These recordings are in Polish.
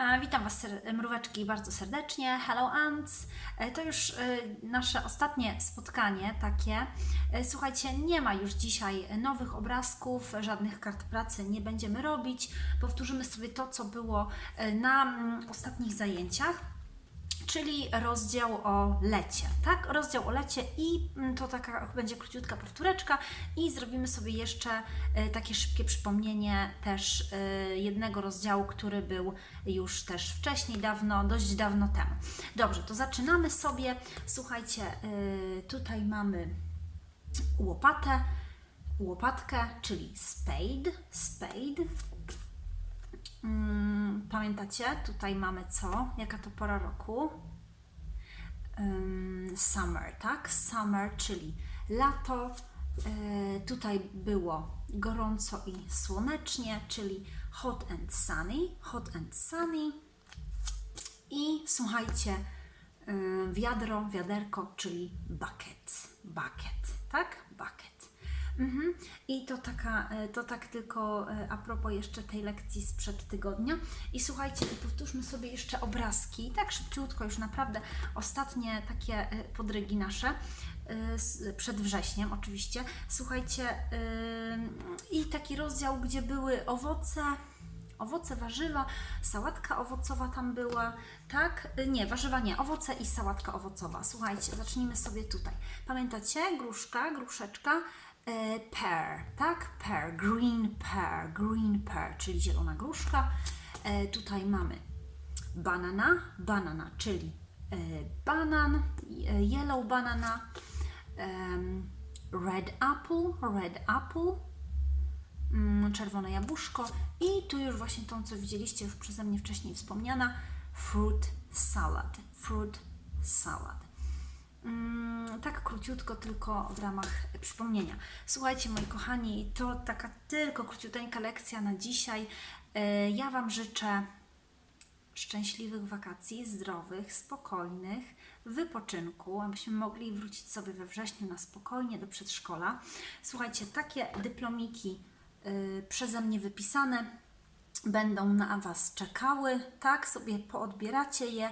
E, Witam Was, mróweczki, bardzo serdecznie. Hello Ants. E, To już e, nasze ostatnie spotkanie takie. Słuchajcie, nie ma już dzisiaj nowych obrazków, żadnych kart pracy nie będziemy robić. Powtórzymy sobie to, co było na mm, ostatnich zajęciach. Czyli rozdział o lecie, tak? Rozdział o lecie i mm, to taka będzie króciutka powtóreczka i zrobimy sobie jeszcze e, takie szybkie przypomnienie też e, jednego rozdziału, który był już też wcześniej, dawno, dość dawno temu. Dobrze, to zaczynamy sobie. Słuchajcie, e, tutaj mamy łopatę, łopatkę, czyli spade, spade. Pamiętacie? Tutaj mamy co? Jaka to pora roku? Ym, summer, tak? Summer, czyli lato. E, tutaj było gorąco i słonecznie, czyli hot and sunny, hot and sunny. I słuchajcie, y, wiadro, wiaderko, czyli bucket, bucket, tak? Bucket. Mhm. I to, taka, e, to tak tylko e, a propos jeszcze tej lekcji sprzed tygodnia. I słuchajcie, powtórzmy sobie jeszcze obrazki, tak szybciutko, już naprawdę ostatnie takie e, podrygi nasze przed wrześniem oczywiście. Słuchajcie, i taki rozdział, gdzie były owoce, owoce, warzywa, sałatka owocowa tam była, tak? Nie, warzywa nie, owoce i sałatka owocowa. Słuchajcie, zacznijmy sobie tutaj. Pamiętacie? Gruszka, gruszeczka, pear, tak? Pear, green pear, green pear, czyli zielona gruszka. E, Tutaj mamy banana, banana, czyli e, banan, e, yellow banana, red apple, red apple, mm, czerwone jabłuszko i tu już właśnie tą, co widzieliście już przeze mnie wcześniej wspomniana, fruit salad, fruit salad. Tak króciutko, tylko w ramach przypomnienia. Słuchajcie, moi kochani, to taka tylko króciuteńka lekcja na dzisiaj. E, Ja Wam życzę szczęśliwych wakacji, zdrowych, spokojnych, wypoczynku, abyśmy mogli wrócić sobie we wrześniu na spokojnie do przedszkola. Słuchajcie, takie dyplomiki y, przeze mnie wypisane będą na Was czekały, tak? Sobie poodbieracie je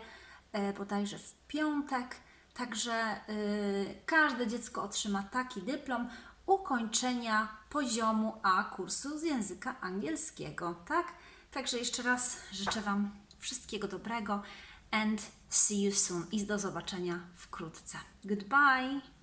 e, bodajże w piątek. Także y, każde dziecko otrzyma taki dyplom ukończenia poziomu A kursu z języka angielskiego, tak? Także jeszcze raz życzę Wam wszystkiego dobrego and see you soon i do zobaczenia wkrótce. Goodbye!